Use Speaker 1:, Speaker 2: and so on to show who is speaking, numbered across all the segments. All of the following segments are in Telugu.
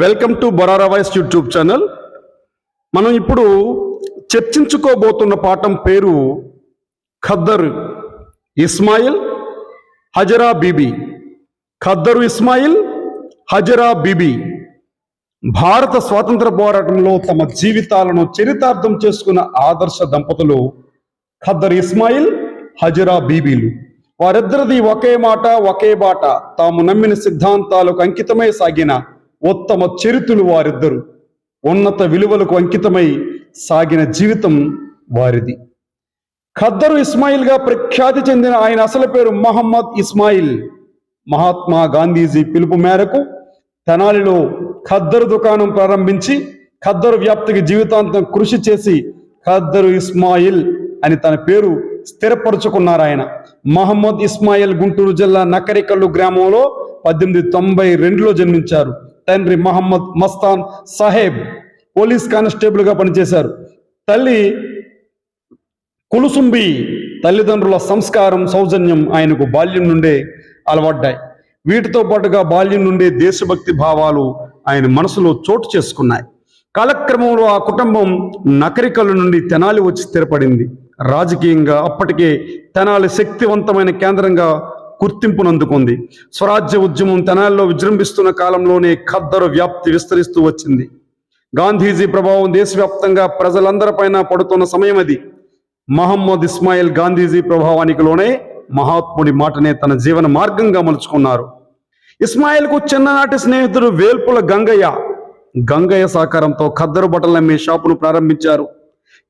Speaker 1: Welcome to Borara voice YouTube channel మనం ఇప్పుడు చర్చించుకోబోతున్న పాఠం పేరు ఖద్దర్ ఇస్మాయిల్ హజరా బీబీ. ఖద్దరు ఇస్మాయిల్ హజరా బీబీ. భారత స్వాతంత్ర పోరాటంలో తమ జీవితాలను చరితార్థం చేసుకున్న ఆదర్శ దంపతులు ఖద్దర్ ఇస్మాయిల్ హజరా బీబీలు. వారిద్దరిది ఒకే మాట ఒకే బాట. తాము నమ్మిన సిద్ధాంతాలకు అంకితమై సాగిన ఉత్తమ చరిత్రలు వారిద్దరు. ఉన్నత విలువలకు అంకితమై సాగిన జీవితం వారిది. ఖద్దరు ఇస్మాయిల్గా ప్రఖ్యాతి చెందిన ఆయన అసలు పేరు మహమ్మద్ ఇస్మాయిల్. మహాత్మా గాంధీజీ పిలుపు మేరకు తెనాలిలో ఖద్దరు దుకాణం ప్రారంభించి ఖద్దరు వ్యాప్తికి జీవితాంతం కృషి చేసి ఖద్దరు ఇస్మాయిల్ అని తన పేరు స్థిరపరుచుకున్నారు ఆయన. మహమ్మద్ ఇస్మాయిల్ గుంటూరు జిల్లా నకరికల్లు గ్రామంలో పద్దెనిమిది తొంభై రెండులో జన్మించారు. తండ్రి మహమ్మద్ మస్తాన్ సాహెబ్ పోలీస్ కానిస్టేబుల్గా పనిచేశారు. తల్లి కులుసుంబి తల్లిదండ్రుల సంస్కారం సౌజన్యం ఆయనకు బాల్యం నుండే అలవడ్డాయి. వీటితో పాటుగా బాల్యం నుండే దేశభక్తి భావాలు ఆయన మనసులో చోటు చేసుకున్నాయి. కాలక్రమంలో ఆ కుటుంబం నకరికల నుండి తెనాలి వచ్చి స్థిరపడింది. రాజకీయంగా అప్పటికే తెనాలి శక్తివంతమైన కేంద్రంగా గుర్తింపునందుకుంది. స్వరాజ్య ఉద్యమం తెనాల్లో విజృంభిస్తున్న కాలంలోనే ఖద్దరు వ్యాప్తి విస్తరిస్తూ వచ్చింది. గాంధీజీ ప్రభావం దేశవ్యాప్తంగా ప్రజలందరిపైన పడుతున్న సమయం అది. మహమ్మద్ ఇస్మాయిల్ గాంధీజీ ప్రభావానికి లోనే మహాత్ముడి మాటనే తన జీవన మార్గంగా మలుచుకున్నారు. ఇస్మాయిల్కు చిన్ననాటి స్నేహితుడు వేల్పుల గంగయ్య. గంగయ్య సహకారంతో ఖద్దరు బట్టలు అమ్మే షాపును ప్రారంభించారు.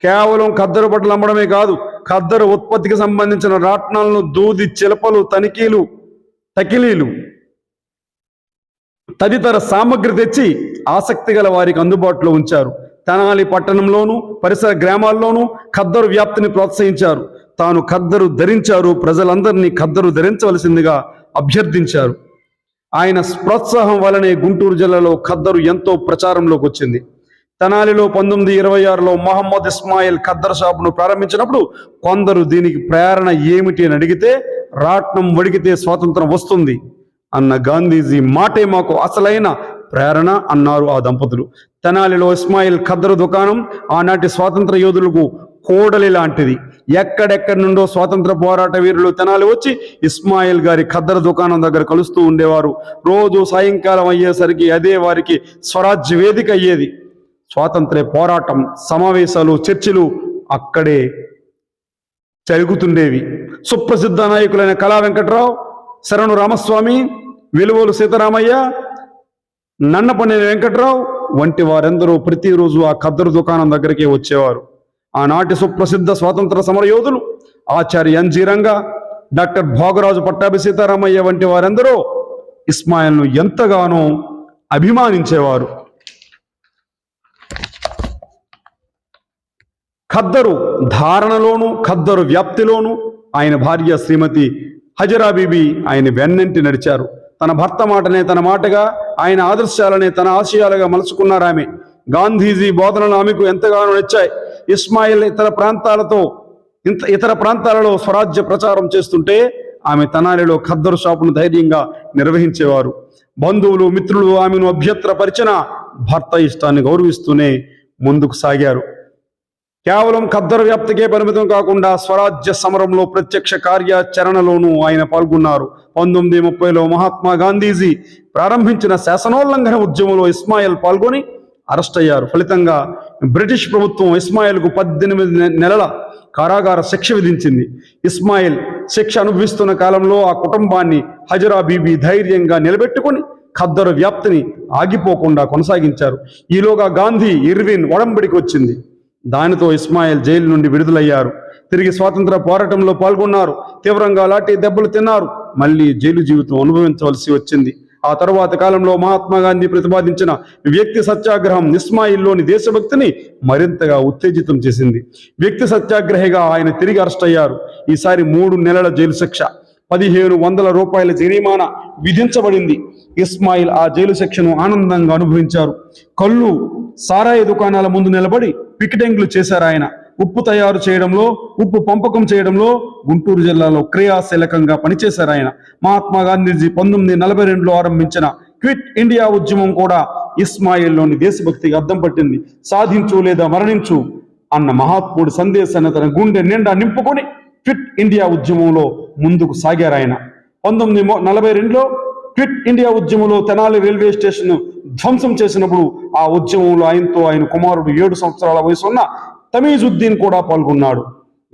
Speaker 1: కేవలం ఖద్దరు బట్టలు అమ్మడమే కాదు ఖద్దరు ఉత్పత్తికి సంబంధించిన రాట్నాలను దూది చిలపలు తనిఖీలు తకిలీలు తదితర సామగ్రి తెచ్చి ఆసక్తి గల వారికి అందుబాటులో ఉంచారు. తెనాలి పట్టణంలోను పరిసర గ్రామాల్లోనూ ఖద్దరు వ్యాప్తిని ప్రోత్సహించారు. తాను ఖద్దరు ధరించారు ప్రజలందరినీ ఖద్దరు ధరించవలసిందిగా అభ్యర్థించారు. ఆయన ప్రోత్సాహం వలనే గుంటూరు జిల్లాలో ఖద్దరు ఎంతో ప్రచారంలోకి వచ్చింది తెనాలిలో పంతొమ్మిది ఇరవై ఆరులో మహమ్మద్ ఇస్మాయిల్ ఖద్దర్ షాపును ప్రారంభించినప్పుడు కొందరు దీనికి ప్రేరణ ఏమిటి అని అడిగితే రాట్నం వడిగితే స్వాతంత్రం వస్తుంది అన్న గాంధీజీ మాటే మాకు అసలైన ప్రేరణ అన్నారు ఆ దంపతులు. తెనాలిలో ఇస్మాయిల్ ఖద్దరు దుకాణం ఆనాటి స్వాతంత్ర యోధులకు కోడలి లాంటిది. ఎక్కడెక్కడి నుండో స్వాతంత్ర పోరాట వీరులు తెనాలి వచ్చి ఇస్మాయిల్ గారి ఖద్దరు దుకాణం దగ్గర కలుస్తూ ఉండేవారు. రోజు సాయంకాలం అయ్యేసరికి అదే వారికి స్వరాజ్య వేదిక అయ్యేది. స్వాతంత్ర్య పోరాటం సమావేశాలు చర్చలు అక్కడే జరుగుతుండేవి. సుప్రసిద్ధ నాయకులైన కళా వెంకట్రావు శరణు రామస్వామి వెలువోలు సీతారామయ్య నన్నపల్లి వెంకట్రావు వంటి వారెందరూ ప్రతిరోజు ఆ ఖద్దరు దుకాణం దగ్గరికి వచ్చేవారు. ఆనాటి సుప్రసిద్ధ స్వాతంత్ర సమరయోధులు ఆచార్య ఎన్జి రంగ డాక్టర్ భోగరాజు పట్టాభి సీతారామయ్య వంటి వారెందరూ ఇస్మాయిల్ను ఎంతగానో అభిమానించేవారు. ఖద్దరు ధారణలోను ఖద్దరు వ్యాప్తిలోను ఆయన భార్య శ్రీమతి హజరాబీబీ ఆయన వెన్నంటి నడిచారు. తన భర్త మాటనే తన మాటగా ఆయన ఆదర్శాలనే తన ఆశయాలుగా మలుచుకున్నారు ఆమె. గాంధీజీ బోధనలు ఆమెకు ఎంతగానో నచ్చాయి. ఇస్మాయిల్ ఇతర ప్రాంతాలతో ఇంత ఇతర ప్రాంతాలలో స్వరాజ్య ప్రచారం చేస్తుంటే ఆమె తనాలిలో ఖద్దరు షాపును ధైర్యంగా నిర్వహించేవారు. బంధువులు మిత్రులు ఆమెను అభ్యంతరపరిచిన భర్త ఇష్టాన్ని గౌరవిస్తూనే ముందుకు సాగారు. కేవలం ఖద్దరు వ్యాప్తికే పరిమితం కాకుండా స్వరాజ్య సమరంలో ప్రత్యక్ష కార్యాచరణలోనూ ఆయన పాల్గొన్నారు. పంతొమ్మిది ముప్పైలో మహాత్మా గాంధీజీ ప్రారంభించిన శాసనోల్లంఘన ఉద్యమంలో ఇస్మాయిల్ పాల్గొని అరెస్ట్ అయ్యారు. ఫలితంగా బ్రిటిష్ ప్రభుత్వం ఇస్మాయిల్కు పద్దెనిమిది నెలల కారాగార శిక్ష విధించింది. ఇస్మాయిల్ శిక్ష అనుభవిస్తున్న కాలంలో ఆ కుటుంబాన్ని హజరా బీబీ ధైర్యంగా నిలబెట్టుకొని ఖద్దరు వ్యాప్తిని ఆగిపోకుండా కొనసాగించారు. ఈలోగా గాంధీ ఇర్విన్ ఒడంబడికి వచ్చింది. దానితో ఇస్మాయిల్ జైలు నుండి విడుదలయ్యారు. తిరిగి స్వాతంత్ర పోరాటంలో పాల్గొన్నారు. తీవ్రంగా లాఠీ దెబ్బలు తిన్నారు. మళ్ళీ జైలు జీవితం అనుభవించవలసి వచ్చింది. ఆ తరువాత కాలంలో మహాత్మా గాంధీ ప్రతిపాదించిన వ్యక్తి సత్యాగ్రహం ఇస్మాయిల్లోని దేశభక్తిని మరింతగా ఉత్తేజితం చేసింది. వ్యక్తి సత్యాగ్రహిగా ఆయన తిరిగి అరెస్ట్ అయ్యారు. ఈసారి మూడు నెలల జైలు శిక్ష పదిహేను వందల రూపాయల జరిమానా విధించబడింది. ఇస్మాయిల్ ఆ జైలు శిక్షను ఆనందంగా అనుభవించారు. కళ్ళు సారాయి దుకాణాల ముందు నిలబడి పికెటింగ్లు చేశారు ఆయన. ఉప్పు తయారు చేయడంలో ఉప్పు పంపకం చేయడంలో గుంటూరు జిల్లాలో క్రియాశీలకంగా పనిచేశారు ఆయన. మహాత్మా గాంధీజీ పంతొమ్మిది నలభై రెండులో ఆరంభించిన క్విట్ ఇండియా ఉద్యమం కూడా ఇస్మాయిల్లోని దేశభక్తికి అద్దం పట్టింది. సాధించు లేదా మరణించు అన్న మహాత్ముడి సందేశాన్ని తన గుండె నిండా నింపుకొని క్విట్ ఇండియా ఉద్యమంలో ముందుకు సాగారు ఆయన. పంతొమ్మిది నలభై రెండులో క్విట్ ఇండియా ఉద్యమంలో తెనాలి రైల్వే స్టేషన్ ధ్వంసం చేసినప్పుడు ఆ ఉద్యమంలో ఆయనతో ఆయన కుమారుడు ఏడు సంవత్సరాల వయసు ఉన్న తమీజుద్దీన్ కూడా పాల్గొన్నాడు.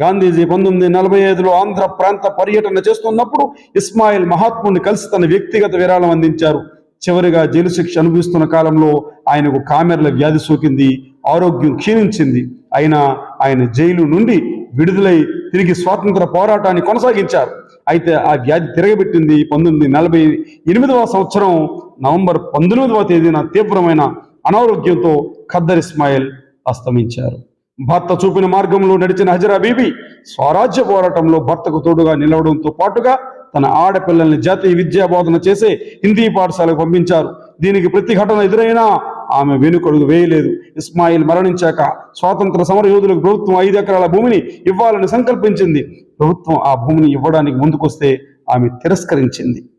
Speaker 1: గాంధీజీ పంతొమ్మిది నలభై ఐదులో ఆంధ్ర ప్రాంత పర్యటన చేస్తున్నప్పుడు ఇస్మాయిల్ మహాత్ముని కలిసి తన వ్యక్తిగత విరాళం అందించారు. చివరిగా జైలు శిక్ష అనుభవిస్తున్న కాలంలో ఆయనకు కామెర్ల వ్యాధి సోకింది ఆరోగ్యం క్షీణించింది. అయినా ఆయన జైలు నుండి విడుదలై తిరిగి స్వాతంత్ర పోరాటాన్ని కొనసాగించారు. అయితే ఆ వ్యాధి తిరగబెట్టింది పంతొమ్మిది నలభై ఎనిమిదవ సంవత్సరం నవంబర్ పంతొమ్మిదవ తేదీన తీవ్రమైన అనారోగ్యంతో ఖద్దర్ ఇస్మాయిల్ అస్తమించారు. భర్త చూపిన మార్గంలో నడిచిన హజరా బీబీ స్వరాజ్య పోరాటంలో భర్తకు తోడుగా నిలవడంతో పాటుగా తన ఆడపిల్లల్ని జాతీయ విద్యా బోధన చేసే హిందీ పాఠశాలకు పంపించారు. దీనికి ప్రతిఘటన ఎదురైనా ఆమె వెనుకడుగు వేయలేదు. ఇస్మాయిల్ మరణించాక స్వాతంత్ర సమర యోధులకు ప్రభుత్వం ఐదు ఎకరాల భూమిని ఇవ్వాలని సంకల్పించింది. ప్రభుత్వం ఆ భూమిని ఇవ్వడానికి ముందుకొస్తే ఆమె తిరస్కరించింది.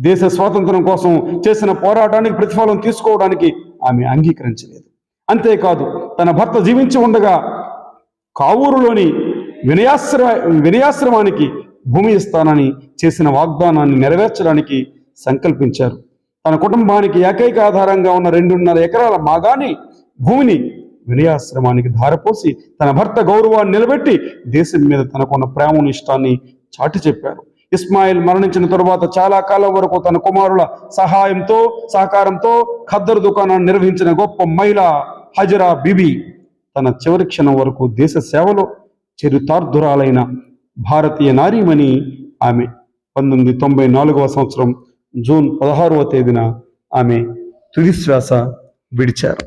Speaker 1: దేశ స్వాతంత్రం కోసం చేసిన పోరాటానికి ప్రతిఫలం తీసుకోవడానికి ఆమె అంగీకరించలేదు. అంతేకాదు తన భర్త జీవించి ఉండగా కావూరులోని వినయాశ్ర వినయాశ్రమానికి భూమి ఇస్తానని చేసిన వాగ్దానాన్ని నెరవేర్చడానికి సంకల్పించారు. తన కుటుంబానికి ఏకైక ఆధారంగా ఉన్న రెండున్నర ఎకరాల మాగాని భూమిని వినయాశ్రమానికి ధారపోసి తన భర్త గౌరవాన్ని నిలబెట్టి దేశం మీద తనకున్న ప్రేమను ఇష్టాన్ని చాటి చెప్పారు. ఇస్మాయిల్ మరణించిన తరువాత చాలా కాలం వరకు తన కుమారుల సహాయంతో సహకారంతో ఖద్దరు దుకాణాన్ని నిర్వహించిన గొప్ప మహిళ హజరా బిబి తన చివరి క్షణం వరకు దేశ సేవలో చరితార్థురాలైన భారతీయ నారీమణి ఆమె. పంతొమ్మిది తొంభై నాలుగవ సంవత్సరం జూన్ పదహారవ తేదీన ఆమె తుదిశ్వాస విడిచారు.